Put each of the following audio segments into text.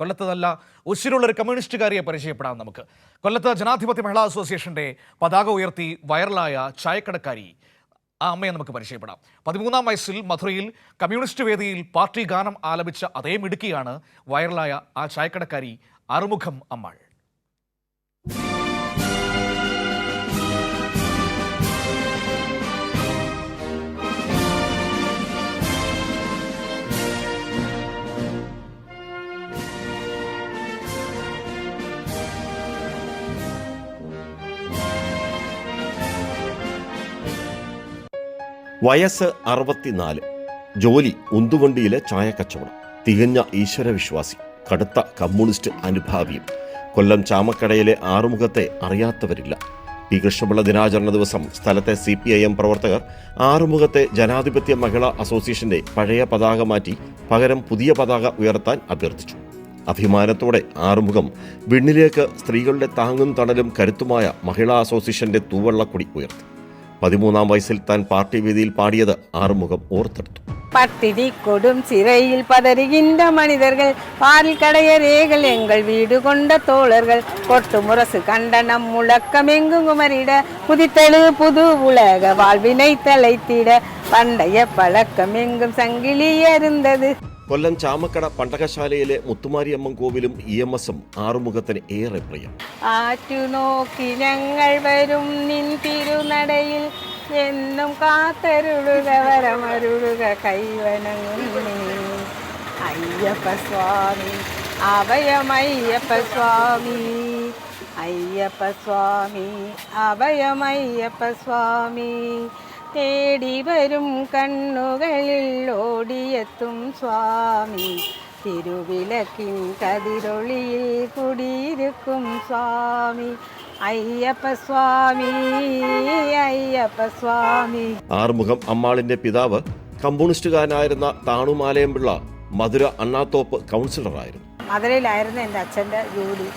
കൊല്ലത്ത് നല്ല ഉശിരുള്ള ഒരു കമ്മ്യൂണിസ്റ്റുകാരിയെ പരിചയപ്പെടാം നമുക്ക്. കൊല്ലത്ത് ജനാധിപത്യ മഹിളാ അസോസിയേഷന്റെ പതാക ഉയർത്തി വൈറലായ ചായക്കടക്കാരി ആ അമ്മയെ നമുക്ക് പരിചയപ്പെടാം. പതിമൂന്നാം വയസ്സിൽ മധുരയിൽ കമ്മ്യൂണിസ്റ്റ് വേദിയിൽ പാർട്ടി ഗാനം ആലപിച്ച അതേ മിടുക്കിയാണ് വൈറലായ ആ ചായക്കടക്കാരി അറുമുഖം അമ്മാൾ. വയസ്സ് അറുപത്തിനാല്. ജോലി ഉന്തുവണ്ടിയിലെ ചായക്കച്ചവടം. തികഞ്ഞ ഈശ്വരവിശ്വാസി. കടുത്ത കമ്മ്യൂണിസ്റ്റ് അനുഭാവിയും. കൊല്ലം ചാമക്കടയിലെ ആറുമുഖത്തെ അറിയാത്തവരില്ല. പി കൃഷ്ണപിള്ള ദിനാചരണ ദിവസം സ്ഥലത്തെ സി പി ഐ എം പ്രവർത്തകർ ആറുമുഖത്തെ ജനാധിപത്യ മഹിളാ അസോസിയേഷന്റെ പഴയ പതാക മാറ്റി പകരം പുതിയ പതാക ഉയർത്താൻ അഭ്യർത്ഥിച്ചു. അഭിമാനത്തോടെ ആറുമുഖം. വിണ്ണിലേക്ക് സ്ത്രീകളുടെ താങ്ങും തണലും കരുത്തുമായ മഹിളാ അസോസിയേഷന്റെ തൂവള്ളക്കൊടി ഉയർത്തി. പതിമൂന്നാം വയസ്സിൽ താൻ പാർട്ടി വേദിയിൽ പാടിയത് ആറുമുഖം ഓർത്തെടുത്തു பட்டினி கொடும் சிறையில் பதறுகின்ற மனிதர்கள் பால் கடையரேகள் எங்கள் வீடு கொண்ட தோழர்கள் கொட்டு முரசு கண்டனம் முழக்கம் எங்கும் குமரிட புதித்தெழு புது உலக வாழ்வினை தலைத்திட பண்டைய பழக்கம் எங்கும் சங்கிலி அருந்தது കൊല്ലം ചാമക്കട പണ്ടകശാലയിലെ മുത്തുമാരിയമ്മൻ കോവിലും ഇ എം എസും ആറുമുഖത്തിന് ഏറെ പ്രിയം. ആറ്റുനോക്കി ഞങ്ങൾ വരും നിൻ തിരുനടയിൽ. എന്നും കാത്തരുളുക വരമരുളുക കൈവണങ്ങുന്നേ അയ്യപ്പ സ്വാമി അഭയമയ്യപ്പ സ്വാമി. അയ്യപ്പ സ്വാമി അഭയമയ്യപ്പ സ്വാമി. തേടി വരും കണ്ണുകളിൽ ഓടിയെത്തും സ്വാമി. തിരുവിലക്കിൻ കതിരൊളിയിൽ കുടിയിരിക്കും സ്വാമി. അയ്യപ്പ സ്വാമി അയ്യപ്പ സ്വാമി. ആറുമുഖം അമ്മാളിന്റെ പിതാവ് കമ്മ്യൂണിസ്റ്റുകാരനായിരുന്ന താണുമാലയംപിള്ള മധുര അണ്ണാത്തോപ്പ് കൗൺസിലറായിരുന്നു. മധുരയിലായിരുന്നു എന്റെ അച്ഛന്റെ ജോലി.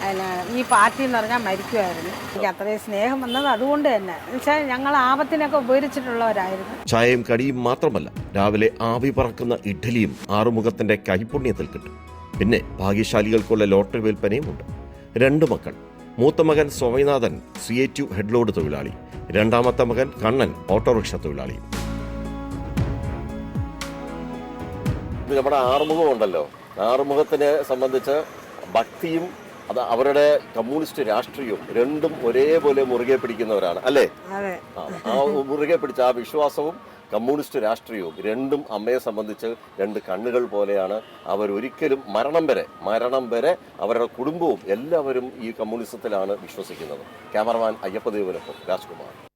പിന്നെ ഈ പാർട്ടി എന്ന് പറഞ്ഞാൽ മരിക്കുമായിരുന്നു എനിക്ക് അത്രയും സ്നേഹം വന്നത് അതുകൊണ്ട് തന്നെ. എന്നുവെച്ചാൽ ഞങ്ങൾ ആപത്തിനൊക്കെ ഉപകരിച്ചിട്ടുള്ളവരായിരുന്നു. ചായയും കടിയും മാത്രമല്ല രാവിലെ ആവി പറക്കുന്ന ഇഡ്ഡലിയും ആറുമുഖത്തിന്റെ കൈപുണ്യത്തിൽ കിട്ടും. പിന്നെ ഭാഗ്യശാലികൾക്കുള്ള ലോട്ടറി വിൽപ്പനയും ഉണ്ട്. രണ്ട് മക്കൾ മൂത്ത മകൻ Swaminathan C A two headload തൊഴിലാളി രണ്ടാമത്തെ മകൻ കണ്ണൻ ഓട്ടോറിക്ഷ തൊഴിലാളി. നമ്മുടെ ആറുമുഖം ഉണ്ടല്ലോ. ആറുമുഖത്തിനെ സംബന്ധിച്ച് ഭക്തിയും അത് അവരുടെ കമ്മ്യൂണിസ്റ്റ് രാഷ്ട്രീയവും രണ്ടും ഒരേപോലെ മുറുകെ പിടിക്കുന്നവരാണ് അല്ലേ? ആ മുറുകെ പിടിച്ച ആ വിശ്വാസവും കമ്മ്യൂണിസ്റ്റ് രാഷ്ട്രീയവും രണ്ടും അമ്മയെ സംബന്ധിച്ച് രണ്ട് കണ്ണുകൾ പോലെയാണ്. അവരൊരിക്കലും മരണം വരെ മരണം വരെ അവരുടെ കുടുംബവും എല്ലാവരും ഈ കമ്മ്യൂണിസത്തിലാണ് വിശ്വസിക്കുന്നത്. ക്യാമറമാൻ അയ്യപ്പദേവനൊപ്പം രാജ്കുമാർ.